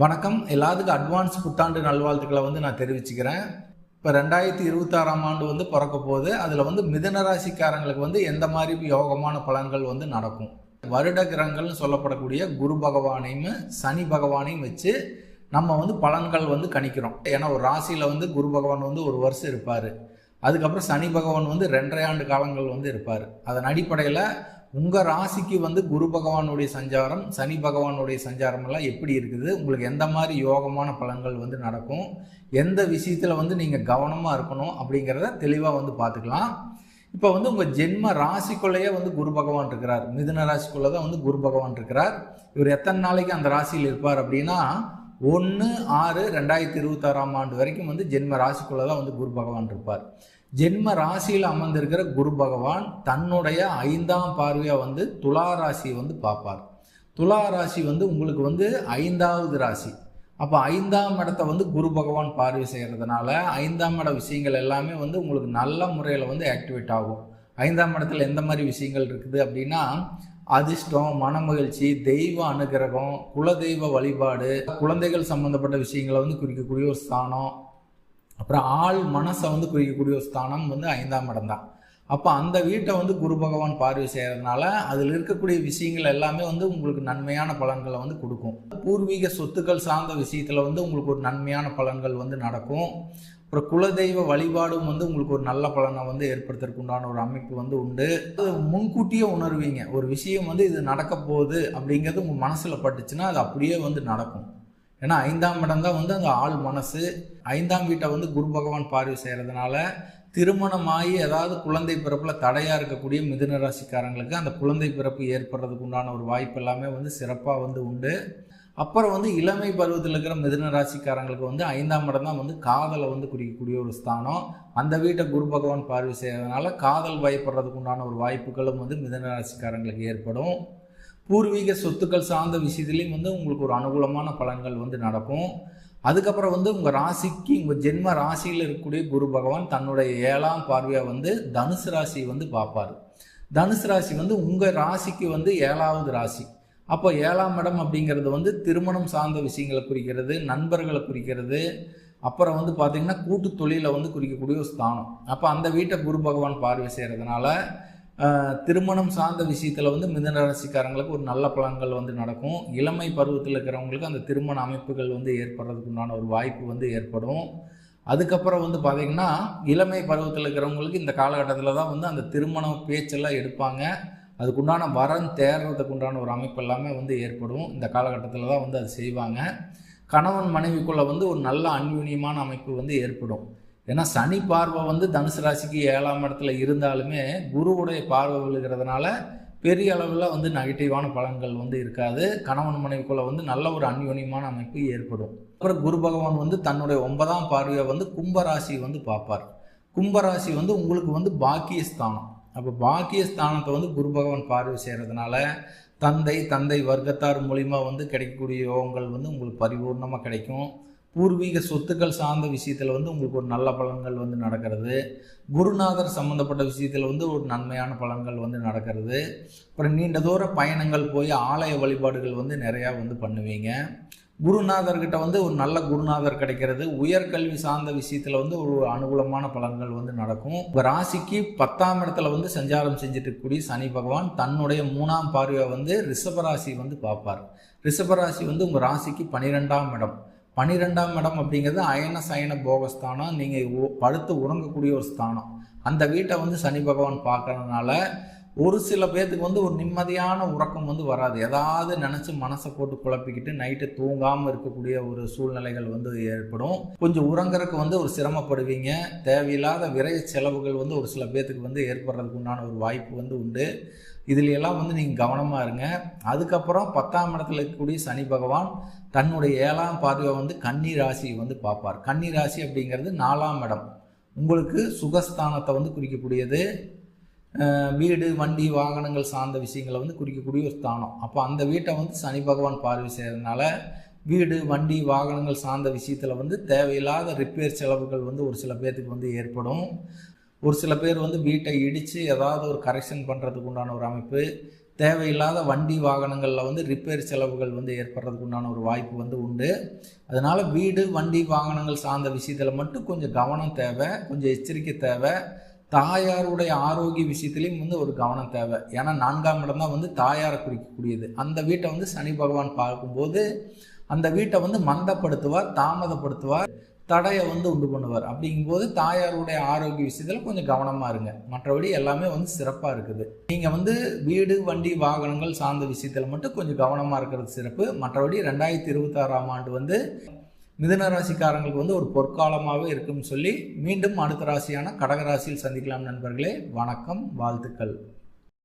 வணக்கம். எல்லாத்துக்கும் அட்வான்ஸ் புத்தாண்டு நல்வாழ்த்துக்களை வந்து நான் தெரிவிச்சுக்கிறேன். இப்போ ரெண்டாயிரத்தி இருபத்தாறாம் ஆண்டு வந்து பிறக்க போகுது. அதில் வந்து மிதன ராசிக்காரங்களுக்கு வந்து எந்த மாதிரி யோகமான பலன்கள் வந்து நடக்கும்? வருட கிரகங்கள்னு சொல்லப்படக்கூடிய குரு பகவானையும் சனி பகவானையும் வச்சு நம்ம வந்து பலன்கள் வந்து கணிக்கிறோம். ஏன்னா ஒரு ராசியில் வந்து குரு பகவான் வந்து ஒரு வருஷம் இருப்பார். அதுக்கப்புறம் சனி பகவான் வந்து ரெண்டரை ஆண்டு காலங்கள் வந்து இருப்பார். அதன் அடிப்படையில் உங்கள் ராசிக்கு வந்து குரு பகவானுடைய சஞ்சாரம் சனி பகவானுடைய சஞ்சாரம் எல்லாம் எப்படி இருக்குது? உங்களுக்கு எந்த மாதிரி யோகமான பலன்கள் வந்து நடக்கும்? எந்த விஷயத்தில் வந்து நீங்கள் கவனமாக இருக்கணும் அப்படிங்கிறத தெளிவாக வந்து பார்த்துக்கலாம். இப்போ வந்து உங்கள் ஜென்ம ராசிக்குள்ளேயே வந்து குரு பகவான் இருக்கிறார். மிதுன ராசிக்குள்ளே தான் வந்து குரு பகவான் இருக்கிறார். இவர் எத்தனை நாளைக்கு அந்த ராசியில் இருப்பார் அப்படின்னா ஒன்று ஆறு ரெண்டாயிரத்தி இருபத்தாறாம் ஆண்டு வரைக்கும் வந்து ஜென்ம ராசிக்குள்ளே தான் வந்து குரு பகவான் இருப்பார். ஜென்ம ராசியில் அமர்ந்திருக்கிற குரு பகவான் தன்னுடைய ஐந்தாம் பார்வையாக வந்து துலா ராசியை வந்து பார்ப்பார். துலா ராசி வந்து உங்களுக்கு வந்து ஐந்தாவது ராசி. அப்போ ஐந்தாம் இடத்த வந்து குரு பகவான் பார்வை செய்கிறதுனால ஐந்தாம் இட விஷயங்கள் எல்லாமே வந்து உங்களுக்கு நல்ல முறையில் வந்து ஆக்டிவேட் ஆகும். ஐந்தாம் இடத்துல எந்த மாதிரி விஷயங்கள் இருக்குது அப்படின்னா அதிர்ஷ்டம் மனமகிழ்ச்சி தெய்வ அனுகிரகம் குலதெய்வ வழிபாடு குழந்தைகள் சம்பந்தப்பட்ட விஷயங்களை வந்து குறிக்கக்கூடிய ஒரு ஸ்தானம். அப்புறம் ஆள் மனசை வந்து குறிக்கக்கூடிய ஒரு ஸ்தானம் வந்து ஐந்தாம் இடம் தான். அப்போ அந்த வீட்டை வந்து குரு பகவான் பார்வை செய்கிறதுனால அதில் இருக்கக்கூடிய விஷயங்கள் எல்லாமே வந்து உங்களுக்கு நன்மையான பலன்களை வந்து கொடுக்கும். பூர்வீக சொத்துக்கள் சார்ந்த விஷயத்தில் வந்து உங்களுக்கு ஒரு நன்மையான பலன்கள் வந்து நடக்கும். அப்புறம் குலதெய்வ வழிபாடும் வந்து உங்களுக்கு ஒரு நல்ல பலனை வந்து ஏற்படுத்துறதுக்கு உண்டான ஒரு அமைப்பு வந்து உண்டு. அது முன்கூட்டியே உணர்வீங்க. ஒரு விஷயம் வந்து இது நடக்க போகுது அப்படிங்கிறது உங்கள் மனசில் பட்டுச்சுன்னா அது அப்படியே வந்து நடக்கும். ஏன்னா ஐந்தாம் இடம் தான் வந்து அந்த ஆள் மனசு. ஐந்தாம் வீட்டை வந்து குரு பகவான் பார்வை செய்கிறதுனால திருமணமாகி ஏதாவது குழந்தை பிறப்பில் தடையாக இருக்கக்கூடிய மிதுன ராசிக்காரங்களுக்கு அந்த குழந்தை பிறப்பு ஏற்படுறதுக்கு உண்டான ஒரு வாய்ப்பு எல்லாமே வந்து சிறப்பாக வந்து உண்டு. அப்புறம் வந்து இளமை பருவத்தில் இருக்கிற மிதுன ராசிக்காரங்களுக்கு வந்து ஐந்தாம் இடம் தான் வந்து காதலை வந்து குறிக்கக்கூடிய ஒரு ஸ்தானம். அந்த வீட்டை குரு பகவான் பார்வை செய்கிறதுனால காதல் பயப்படுறதுக்கு உண்டான ஒரு வாய்ப்புகளும் வந்து மிதுன ராசிக்காரங்களுக்கு ஏற்படும். பூர்வீக சொத்துக்கள் சார்ந்த விஷயத்துலேயும் வந்து உங்களுக்கு ஒரு அனுகூலமான பலன்கள் வந்து நடக்கும். அதுக்கப்புறம் வந்து உங்கள் ராசிக்கு உங்கள் ஜென்ம ராசியில் இருக்கக்கூடிய குரு பகவான் தன்னுடைய ஏழாம் பார்வையாக வந்து தனுசு ராசி வந்து பார்ப்பார். தனுசு ராசி வந்து உங்கள் ராசிக்கு வந்து ஏழாவது ராசி. அப்போ ஏழாம் இடம் அப்படிங்கிறது வந்து திருமணம் சார்ந்த விஷயங்களை குறிக்கிறது நண்பர்களை குறிக்கிறது. அப்புறம் வந்து பார்த்திங்கன்னா கூட்டு தொழிலை வந்து குறிக்கக்கூடிய ஒரு ஸ்தானம். அப்போ அந்த வீட்டை குரு பகவான் பார்வை செய்கிறதுனால திருமணம் சார்ந்த விஷயத்தில் வந்து மிதன ராசிக்காரங்களுக்கு ஒரு நல்ல பலன்கள் வந்து நடக்கும். இளமை பருவத்தில் இருக்கிறவங்களுக்கு அந்த திருமண அமைப்புகள் வந்து ஏற்படுறதுக்கு உண்டான ஒரு வாய்ப்பு வந்து ஏற்படும். அதுக்கப்புறம் வந்து பார்த்திங்கன்னா இளமை பருவத்தில் இருக்கிறவங்களுக்கு இந்த காலகட்டத்தில் தான் வந்து அந்த திருமண பேச்செல்லாம் எடுப்பாங்க. அதுக்குண்டான வரன் தேர்றதுக்கு உண்டான ஒரு அமைப்பு எல்லாமே வந்து ஏற்படும். இந்த காலகட்டத்தில் தான் வந்து அது செய்வாங்க. கணவன் மனைவிக்குள்ளே வந்து ஒரு நல்ல அன்யூனியமான அமைப்பு வந்து ஏற்படும். ஏன்னா சனி பார்வை வந்து தனுசு ராசிக்கு ஏழாம் இடத்துல இருந்தாலுமே குருவுடைய பார்வை விழுகிறதுனால பெரிய அளவில் வந்து நெகட்டிவான பலன்கள் வந்து இருக்காது. கணவன் மனைவிக்குள்ள வந்து நல்ல ஒரு அந்யோன்யமான அமைப்பு ஏற்படும். அப்புறம் குரு பகவான் வந்து தன்னுடைய ஒன்பதாம் பார்வையை வந்து கும்பராசி வந்து பார்ப்பார். கும்பராசி வந்து உங்களுக்கு வந்து பாக்கியஸ்தானம். அப்போ பாக்கியஸ்தானத்தை வந்து குரு பகவான் பார்வை செய்கிறதுனால தந்தை தந்தை வர்க்கத்தார் மூலிமா வந்து கிடைக்கக்கூடிய யோகங்கள் வந்து உங்களுக்கு பரிபூர்ணமாக கிடைக்கும். பூர்வீக சொத்துக்கள் சார்ந்த விஷயத்தில் வந்து உங்களுக்கு ஒரு நல்ல பலன்கள் வந்து நடக்கிறது. குருநாதர் சம்மந்தப்பட்ட விஷயத்தில் வந்து ஒரு நன்மையான பலன்கள் வந்து நடக்கிறது. அப்புறம் நீண்ட தூர பயணங்கள் போய் ஆலய வழிபாடுகள் வந்து நிறையா வந்து பண்ணுவீங்க. குருநாதர்கிட்ட வந்து ஒரு நல்ல குருநாதர் கிடைக்கிறது. உயர்கல்வி சார்ந்த விஷயத்தில் வந்து ஒரு அனுகூலமான பலன்கள் வந்து நடக்கும். இப்போ ராசிக்கு பத்தாம் இடத்துல வந்து சஞ்சாரம் செஞ்சுட்டு இருக்கக்கூடிய சனி பகவான் தன்னுடைய மூணாம் பார்வையை வந்து ரிஷபராசி வந்து பார்ப்பார். ரிஷபராசி வந்து உங்கள் ராசிக்கு பனிரெண்டாம் இடம். பன்னிரெண்டாம் இடம் அப்படிங்கிறது அயன சயன போகஸ்தானம். நீங்கள் படுத்து உறங்கக்கூடிய ஒரு ஸ்தானம். அந்த வீட்டை வந்து சனி பகவான் பார்க்கறதுனால ஒரு சில பேர்த்துக்கு வந்து ஒரு நிம்மதியான உறக்கம் வந்து வராது. ஏதாவது நினச்சி மனசை போட்டு குழப்பிக்கிட்டு நைட்டு தூங்காமல் இருக்கக்கூடிய ஒரு சூழ்நிலைகள் வந்து ஏற்படும். கொஞ்சம் உறங்குறதுக்கு வந்து ஒரு சிரமப்படுவீங்க. தேவையில்லாத விரைய செலவுகள் வந்து ஒரு சில பேர்த்துக்கு வந்து ஏற்படுறதுக்கு உண்டான ஒரு வாய்ப்பு வந்து உண்டு. இதில் எல்லாம் வந்து நீங்கள் கவனமாக இருங்க. அதுக்கப்புறம் பத்தாம் இடத்துல இருக்கக்கூடிய சனி பகவான் தன்னுடைய ஏழாம் பார்வையை வந்து கன்னி ராசியை வந்து பார்ப்பார். கன்னி ராசி அப்படிங்கிறது நாலாம் இடம். உங்களுக்கு சுகஸ்தானத்தை வந்து குறிக்கக்கூடியது. வீடு வண்டி வாகனங்கள் சார்ந்த விஷயங்களை வந்து குறிக்கக்கூடிய ஒரு ஸ்தானம். அப்போ அந்த வீட்டை வந்து சனி பகவான் பார்வை செய்கிறதுனால வீடு வண்டி வாகனங்கள் சார்ந்த விஷயத்தில் வந்து தேவையில்லாத ரிப்பேர் செலவுகள் வந்து ஒரு சில பேர்த்துக்கு வந்து ஏற்படும். ஒரு சில பேர் வந்து வீட்டை இடித்து ஏதாவது ஒரு கரெக்ஷன் பண்ணுறதுக்கு உண்டான ஒரு அமைப்பு. தேவையில்லாத வண்டி வாகனங்களில் வந்து ரிப்பேர் செலவுகள் வந்து ஏற்படுறதுக்கு உண்டான ஒரு வாய்ப்பு வந்து உண்டு. அதனால் வீடு வண்டி வாகனங்கள் சார்ந்த விஷயத்தில் மட்டும் கொஞ்சம் கவனம் தேவை கொஞ்சம் எச்சரிக்கை தேவை. தாயாருடைய ஆரோக்கிய விஷயத்துலையும் வந்து ஒரு கவனம் தேவை. ஏன்னா நான்காம் இடம் தான் வந்து தாயாரை குறிக்கக்கூடியது. அந்த வீட்டை வந்து சனி பகவான் பார்க்கும்போது அந்த வீட்டை வந்து மந்தப்படுத்துவார் தாமதப்படுத்துவார் தடையை வந்து உண்டு பண்ணுவார். அப்படிங்கும்போது தாயாருடைய ஆரோக்கிய விஷயத்தில் கொஞ்சம் கவனமாக இருங்க. மற்றபடி எல்லாமே வந்து சிறப்பாக இருக்குது. நீங்கள் வந்து வீடு வண்டி வாகனங்கள் சார்ந்த விஷயத்தில் மட்டும் கொஞ்சம் கவனமாக இருக்கிறது சிறப்பு. மற்றபடி ரெண்டாயிரத்தி இருபத்தாறாம் ஆண்டு வந்து மிதுன ராசிக்காரங்களுக்கு வந்து ஒரு பொற்காலமாகவே இருக்கும்னு சொல்லி மீண்டும் அடுத்த ராசியான கடகராசியில் சந்திக்கலாம் நண்பர்களே. வணக்கம் வாழ்த்துக்கள்.